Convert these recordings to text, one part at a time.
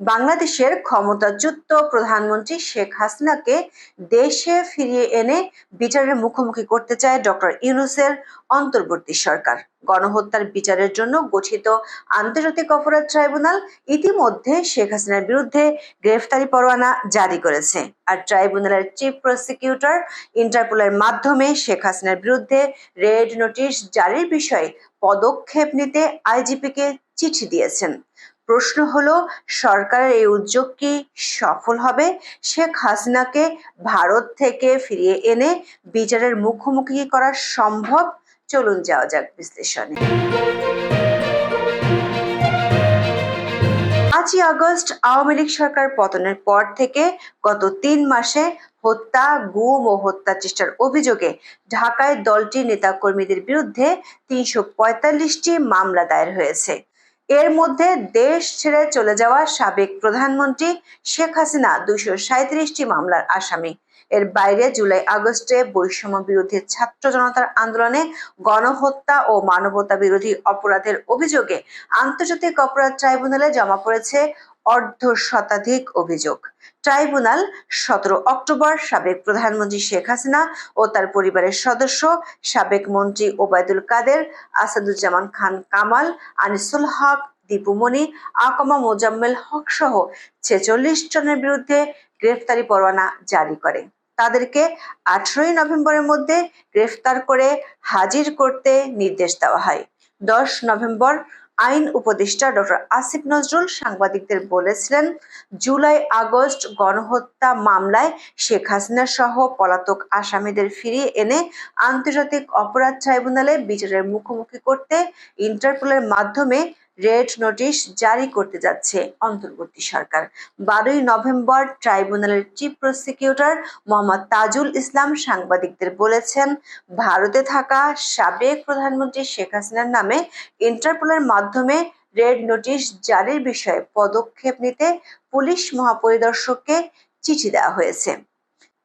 বাংলাদেশের ক্ষমতাচ্যুত প্রধানমন্ত্রী শেখ হাসিনাকে দেশে ফিরিয়ে এনে বিচারের মুখোমুখি করতে চায় ডক্টর ইউনুসের অন্তর্বর্তী সরকার। গণহত্যার বিচারের জন্য গঠিত আন্তর্জাতিক অপরাধ ট্রাইব্যুনাল ইতিমধ্যে শেখ হাসিনার বিরুদ্ধে গ্রেফতারি পরোয়ানা জারি করেছে। আর ট্রাইব্যুনালের চিফ প্রসিকিউটর ইন্টারপোলের মাধ্যমে শেখ হাসিনার বিরুদ্ধে রেড নোটিশ জারির বিষয়ে পদক্ষেপ নিতে আইজিপিকে চিঠি দিয়েছেন। প্রশ্ন হলো, সরকারের এই উদ্যোগ কি সফল হবে? শেখ হাসিনাকে ভারত থেকে ফিরিয়ে এনে বিচারের মুখোমুখি করা সম্ভব? চলুন যাওয়া যাক বিশ্লেষণে। পাঁচই আগস্ট আওয়ামী লীগ সরকার পতনের পর থেকে গত তিন মাসে হত্যা, গুম ও হত্যা চেষ্টার অভিযোগে ঢাকায় দলটির নেতাকর্মীদের বিরুদ্ধে তিনশো পঁয়তাল্লিশটি মামলা দায়ের হয়েছে। এর মধ্যে দেশ ছেড়ে চলে যাওয়া সাবেক প্রধানমন্ত্রী শেখ হাসিনা দুইশো সাঁত্রিশটি মামলার আসামি। এর বাইরে জুলাই আগস্টে বৈষম্য বিরোধী ছাত্র জনতার আন্দোলনে গণহত্যা ও মানবতা বিরোধী অপরাধের অভিযোগে আন্তর্জাতিক অপরাধ ট্রাইব্যুনালে জমা পড়েছে অর্ধ শতাধিক অভিযোগ। ট্রাইব্যুনাল সতেরো অক্টোবর সাবেক প্রধানমন্ত্রী শেখ হাসিনা ও তার পরিবারের সদস্য, সাবেক মন্ত্রী ওবায়দুল কাদের, আসাদুজ্জামান খান কামাল, আনিসুল হক দীপুমণি আকমা মোজাম্মেল হক সহ ছেচল্লিশ জনের বিরুদ্ধে গ্রেফতারি পরোয়ানা জারি করে। তাদেরকে আঠেরোই নভেম্বরের মধ্যে গ্রেফতার করে হাজির করতে নির্দেশ দেওয়া হয়। দশ নভেম্বর আইন উপদেষ্টা ডক্টর আসিফ নজরুল সাংবাদিকদের বলেছিলেন, জুলাই আগস্ট গণহত্যা মামলায় শেখ হাসিনা সহ পলাতক আসামিদের ফিরিয়ে এনে আন্তর্জাতিক অপরাধ ট্রাইব্যুনালে বিচারের মুখোমুখি করতে ইন্টারপোলের মাধ্যমে রেড নোটিশ জারি করতে যাচ্ছে অন্তর্বর্তী সরকার। বারোই নভেম্বর ট্রাইব্যুনালের চিফ প্রসিকিউটর মোহাম্মদ তাজুল ইসলাম সাংবাদিকদের বলেছেন, ভারতে থাকা সাবেক প্রধানমন্ত্রী শেখ হাসিনার নামে ইন্টারপোলের মাধ্যমে রেড নোটিশ জারির বিষয়ে পদক্ষেপ নিতে পুলিশ মহাপরিদর্শককে চিঠি দেওয়া হয়েছে।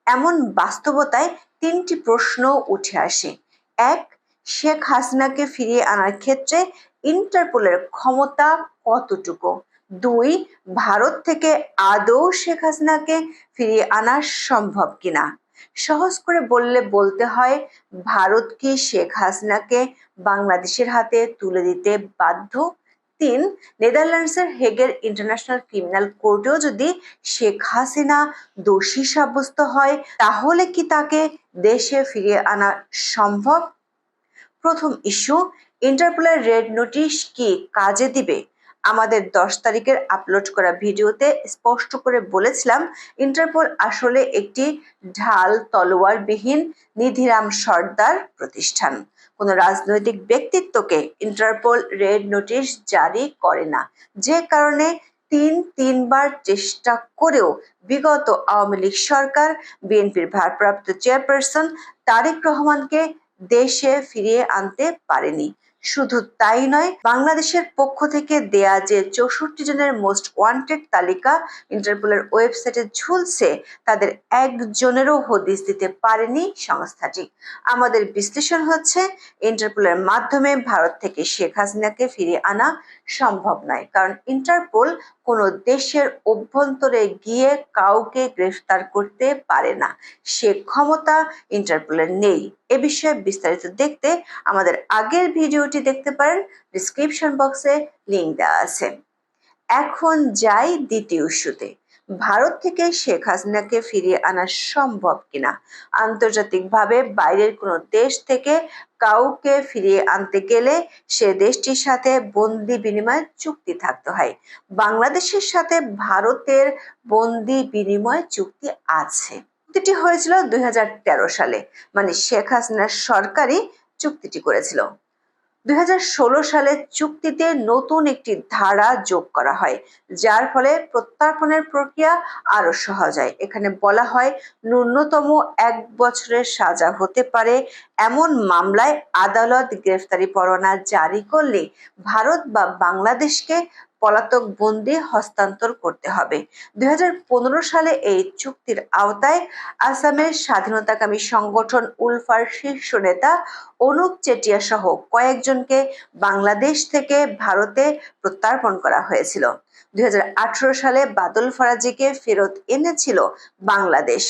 এমন বাস্তবতায় তিনটি প্রশ্ন উঠে আসে। এক, শেখ হাসিনাকে ফিরিয়ে আনার ক্ষেত্রে ইন্টারপোলের ক্ষমতা কতটুকু? দুই, ভারত থেকে আদৌ শেখ হাসিনাকে ফিরিয়ে আনা সম্ভব কিনা? সহজ করে বললে বলতে হয়, ভারত কি শেখ হাসিনাকে বাংলাদেশের হাতে তুলে দিতে বাধ্য? তিন, নেদারল্যান্ডসের হেগের ইন্টারন্যাশনাল ক্রিমিনাল কোর্টেও যদি শেখ হাসিনা দোষী সাব্যস্ত হয়, তাহলে কি তাকে দেশে ফিরিয়ে আনা সম্ভব? প্রথম ইস্যু ইন্টারপোলের রেড নোটিশ কি কাজে দিবে? আমাদের দশ তারিখের আপলোড করা ভিডিওতে স্পষ্ট করে বলেছিলাম ইন্টারপোল আসলে একটি ঢাল তলোয়ারবিহীন নিধিরাম সর্দার প্রতিষ্ঠান। কোনো রাজনৈতিক ব্যক্তিত্বকে ইন্টারপোল রেড নোটিশ জারি করে না। যে কারণে তিন তিনবার চেষ্টা করেও বিগত আওয়ামী লীগ সরকার, বিএনপির ভারপ্রাপ্ত চেয়ারপারসন তারেক রহমানকে দেশে ফিরিয়ে আনতে পারেনি। শুধু তাই নয়, বাংলাদেশের পক্ষ থেকে দেয়া যে চৌষট্টি জনের মোস্ট ওয়ান্টেড তালিকা, ইন্টারপোলের ওয়েবসাইটে ঝুলছে, তাদের একজনেরও হদিস দিতে পারেনি সংস্থাটি। আমাদের বিশ্লেষণ হচ্ছে, ইন্টারপোলের মাধ্যমে ভারত থেকে শেখ হাসিনাকে ফিরিয়ে আনা সম্ভব নয়, কারণ ইন্টারপোল কোনো দেশের অভ্যন্তরে গিয়ে কাউকে গ্রেফতার করতে পারে না। সে ক্ষমতা ইন্টারপোলের নেই। এ বিষয়ে বিস্তারিত দেখতে আমাদের আগের ভিডিওটি দেখতে পারেন। ডিসক্রিপশন বক্সে লিঙ্ক দেওয়া আছে। এখন যাই দ্বিতীয় ইস্যুতে। ভারত থেকে শেখ হাসিনাকে ফিরিয়ে আনা সম্ভব কিনা? আন্তর্জাতিকভাবে বাইরের কোনো দেশ থেকে কাউকে ফিরিয়ে আনতে গেলে সে দেশটির সাথে বন্দি বিনিময় চুক্তি থাকতে হয়। বাংলাদেশের সাথে ভারতের বন্দি বিনিময় চুক্তি আছে। চুক্তিটি হয়েছিল দুই হাজার তেরো সালে। মানে শেখ হাসিনার সরকারই চুক্তিটি করেছিল। দুই সালে চুক্তিতে নতুন একটি ধারা যোগ করা হয়, যার ফলে প্রত্যার্পণের প্রক্রিয়া আরও সহজ হয়। এখানে বলা হয়, ন্যূনতম এক বছরের সাজা হতে পারে এমন মামলায় আদালত গ্রেফতারি পরোয়ানা জারি করলে ভারত বা বাংলাদেশকে পলাতক বন্দি হস্তান্তর করতে হবে। দুই হাজার পনেরো সালে এই চুক্তির আওতায় আসামের স্বাধীনতাকামী সংগঠন উলফার শীর্ষ নেতা অনুপ চেটিয়া সহ কয়েকজনকে বাংলাদেশ থেকে ভারতে প্রত্যর্পণ করা হয়েছিল। দুই হাজার আঠারো সালে বাদল ফরাজিকে ফেরত এনেছিল বাংলাদেশ।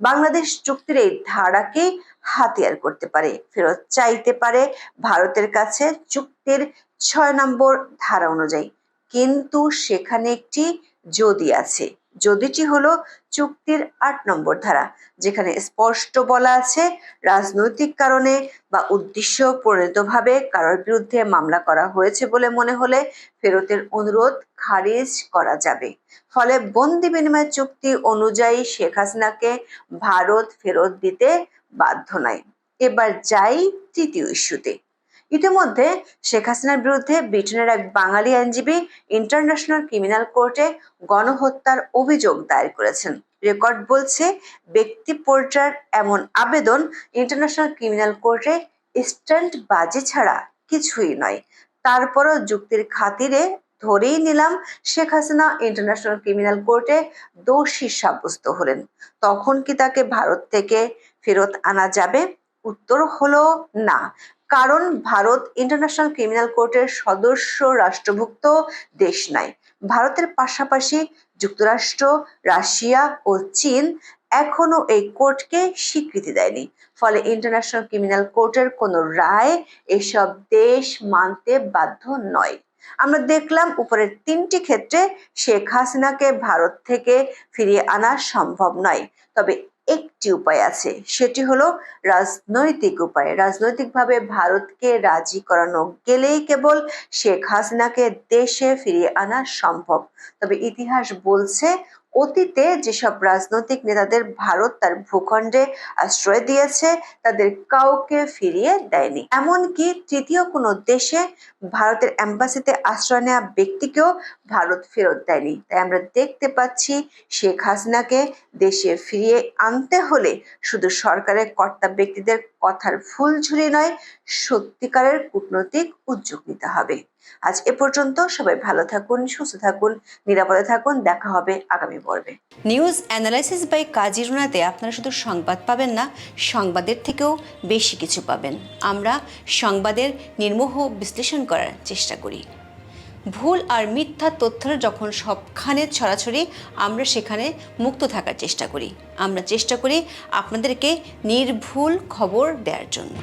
বাংলাদেশ চুক্তির এই ধারাকে হাতিয়ার করতে পারে, ফেরত চাইতে পারে ভারতের কাছে চুক্তির ছয় নম্বর ধারা অনুযায়ী। কিন্তু সেখানে একটি যদি আছে। যদিটি হলো চুক্তির আট নম্বর ধারা, যেখানে স্পষ্ট বলা আছে রাজনৈতিক কারণে বা উদ্দেশ্য পরিণতভাবে কারোর বিরুদ্ধে মামলা করা হয়েছে বলে মনে হলে ফেরতের অনুরোধ খারিজ করা যাবে। ফলে বন্দি বিনিময় চুক্তি অনুযায়ী শেখ হাসিনাকে ভারত ফেরত দিতে বাধ্য নয়। এবার যাই তৃতীয় ইস্যুতে। ইতিমধ্যে শেখ হাসিনার বিরুদ্ধে ব্রিটেনের এক বাঙালি আইনজীবী ইন্টারন্যাশনাল ক্রিমিনাল কোর্টে গণহত্যার অভিযোগ দায়ের করেছেন। রেকর্ড বলছে, ব্যক্তি পর্যায়ের এমন আবেদন ইন্টারন্যাশনাল ক্রিমিনাল কোর্টে স্ট্যান্ড বাজি ছাড়া কিছুই নয়। তারপরও যুক্তির খাতিরে ধরেই নিলাম, শেখ হাসিনা ইন্টারন্যাশনাল ক্রিমিনাল কোর্টে দোষী সাব্যস্ত হলেন। তখন কি তাকে ভারত থেকে ফেরত আনা যাবে? উত্তর হলো না। কারণ ভারত ইন্টারন্যাশনাল ক্রিমিনাল কোর্টের সদস্য রাষ্ট্রভুক্ত দেশ নয় ভারতের পাশাপাশি যুক্তরাষ্ট্র, রাশিয়া ও চীন এখনও এই কোর্টকে স্বীকৃতি দেয়নি। ফলে ইন্টারন্যাশনাল ক্রিমিনাল কোর্টের কোনো রায় এসব দেশ মানতে বাধ্য নয়। আমরা দেখলাম উপরের তিনটি ক্ষেত্রে শেখ হাসিনাকে ভারত থেকে ফিরিয়ে আনা সম্ভব নয়। তবে একটি উপায় আছে। সেটি হলো রাজনৈতিক উপায়। রাজনৈতিকভাবে ভারতকে রাজি করানো গেলেই কেবল শেখ হাসিনাকে দেশে ফিরিয়ে আনা সম্ভব। তবে ইতিহাস বলছে অতীতে যেসব রাজনৈতিক নেতাদের ভারত তার ভূখণ্ডে আশ্রয় দিয়েছে, তাদের কাউকে ফিরিয়ে দেয়নি। এমনকি তৃতীয় কোনো দেশে ভারতের অ্যাম্বাসিতে আশ্রয় নেওয়া ব্যক্তিকেও ভারত ফেরত দেয়নি। তাই আমরা দেখতে পাচ্ছি শেখ হাসিনাকে দেশে ফিরিয়ে আনতে হলে শুধু সরকারের কর্তা ব্যক্তিদের কথার ফুল ফুলঝুরি নয়, সত্যিকারের কূটনৈতিক উদ্যোগ নিতে হবে। আজ এ পর্যন্ত সবাই ভালো থাকুন, সুস্থ থাকুন, নিরাপদে থাকুন। দেখা হবে আগামী পর্বে। নিউজ অ্যানালাইসিস বাই কাজিরুনাতে আপনারা শুধু সংবাদ পাবেন না, সংবাদের থেকেও বেশি কিছু পাবেন। আমরা সংবাদের নির্মোহ বিশ্লেষণ করার চেষ্টা করি। ভুল আর মিথ্যা তথ্যের যখন সবখানে ছড়াছড়ি, আমরা সেখানে মুক্ত থাকার চেষ্টা করি। আমরা চেষ্টা করি আপনাদেরকে নির্ভুল খবর দেওয়ার জন্য।